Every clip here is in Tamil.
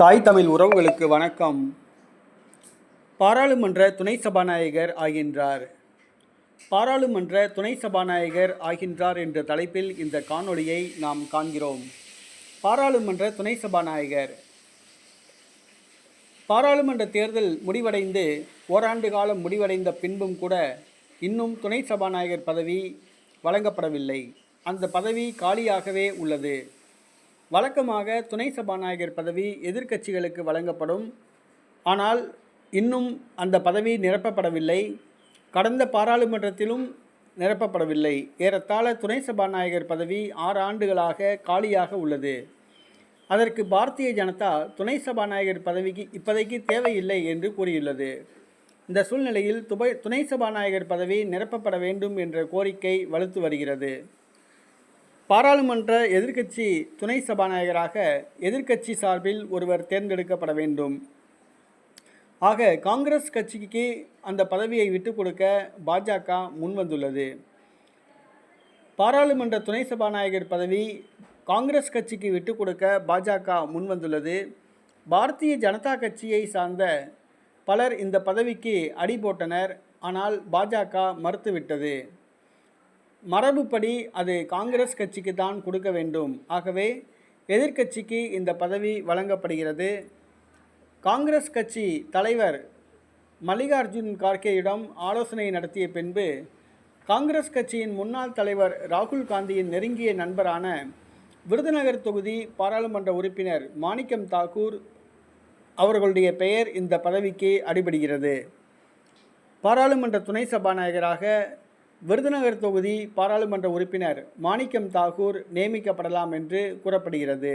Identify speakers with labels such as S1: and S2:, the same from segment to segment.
S1: தாய் தமிழ் உறவுகளுக்கு வணக்கம். பாராளுமன்ற துணை சபாநாயகர் ஆகின்றார். பாராளுமன்ற துணை சபாநாயகர் ஆகின்றார் என்ற தலைப்பில் இந்த காணொளியை நாம் காண்கிறோம். பாராளுமன்ற துணை சபாநாயகர். பாராளுமன்ற தேர்தல் முடிவடைந்து ஓராண்டு காலம் முடிவடைந்த பின்பும் கூட இன்னும் துணை சபாநாயகர் பதவி வழங்கப்படவில்லை. அந்த பதவி காலியாகவே உள்ளது. வழக்கமாக துணை சபாநாயகர் பதவி எதிர்க்கட்சிகளுக்கு வழங்கப்படும். ஆனால் இன்னும் அந்த பதவி நிரப்பப்படவில்லை. கடந்த பாராளுமன்றத்திலும் நிரப்பப்படவில்லை. ஏறத்தாழ துணை சபாநாயகர் பதவி ஆறு ஆண்டுகளாக காலியாக உள்ளது. அதற்கு பாரதிய ஜனதா துணை சபாநாயகர் பதவிக்கு இப்போதைக்கு தேவையில்லை என்று கூறியுள்ளது. இந்த சூழ்நிலையில் துபை துணை சபாநாயகர் பதவி நிரப்பப்பட வேண்டும் என்ற கோரிக்கை வலுத்து வருகிறது. பாராளுமன்ற எதிர்க்கட்சி துணை சபாநாயகராக எதிர்க்கட்சி சார்பில் ஒருவர் தேர்ந்தெடுக்கப்பட வேண்டும். ஆக காங்கிரஸ் கட்சிக்கு அந்த பதவியை விட்டுக் கொடுக்க பாஜக முன்வந்துள்ளது. பாராளுமன்ற துணை சபாநாயகர் பதவி காங்கிரஸ் கட்சிக்கு விட்டுக் கொடுக்க பாஜக முன்வந்துள்ளது. பாரதிய ஜனதா கட்சியை சார்ந்த பலர் இந்த பதவிக்கு அடி போட்டனர் ஆனால் பாஜக மறுத்துவிட்டது. மரபுப்படி அது காங்கிரஸ் கட்சிக்கு தான் கொடுக்க வேண்டும். ஆகவே எதிர்க்கட்சிக்கு இந்த பதவி வழங்கப்படுகிறது. காங்கிரஸ் கட்சி தலைவர் மல்லிகார்ஜுன் கார்கேயிடம் ஆலோசனை நடத்திய பின்பு காங்கிரஸ் கட்சியின் முன்னாள் தலைவர் ராகுல் காந்தியின் நெருங்கிய நண்பரான விருதுநகர் தொகுதி பாராளுமன்ற உறுப்பினர் மாணிக்கம் தாக்கூர் அவர்களுடைய பெயர் இந்த பதவிக்கு அடிபடுகிறது. பாராளுமன்ற துணை சபாநாயகராக விருதுநகர் தொகுதி பாராளுமன்ற உறுப்பினர் மாணிக்கம் தாகூர் நியமிக்கப்படலாம் என்று கூறப்படுகிறது.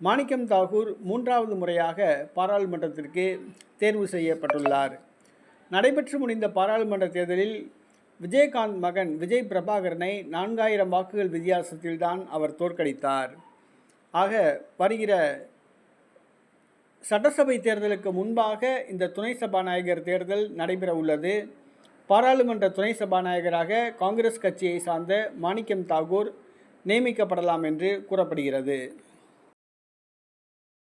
S1: மாணிக்கம் தாகூர் மூன்றாவது முறையாக பாராளுமன்றத்திற்கு தேர்வு செய்யப்பட்டுள்ளார். நடைபெற்று முடிந்த பாராளுமன்ற தேர்தலில் விஜயகாந்த் மகன் விஜய் பிரபாகரனை நான்காயிரம் வாக்குகள் வித்தியாசத்தில்தான் அவர் தோற்கடித்தார். ஆக வருகிற சட்டசபை தேர்தலுக்கு முன்பாக இந்த துணை சபாநாயகர் தேர்தல் நடைபெற உள்ளது பாராளுமன்ற துணை சபாநாயகராக காங்கிரஸ் கட்சியை சார்ந்த மாணிக்கம் தாகூர் நியமிக்கப்படலாம் என்று கூறப்படுகிறது.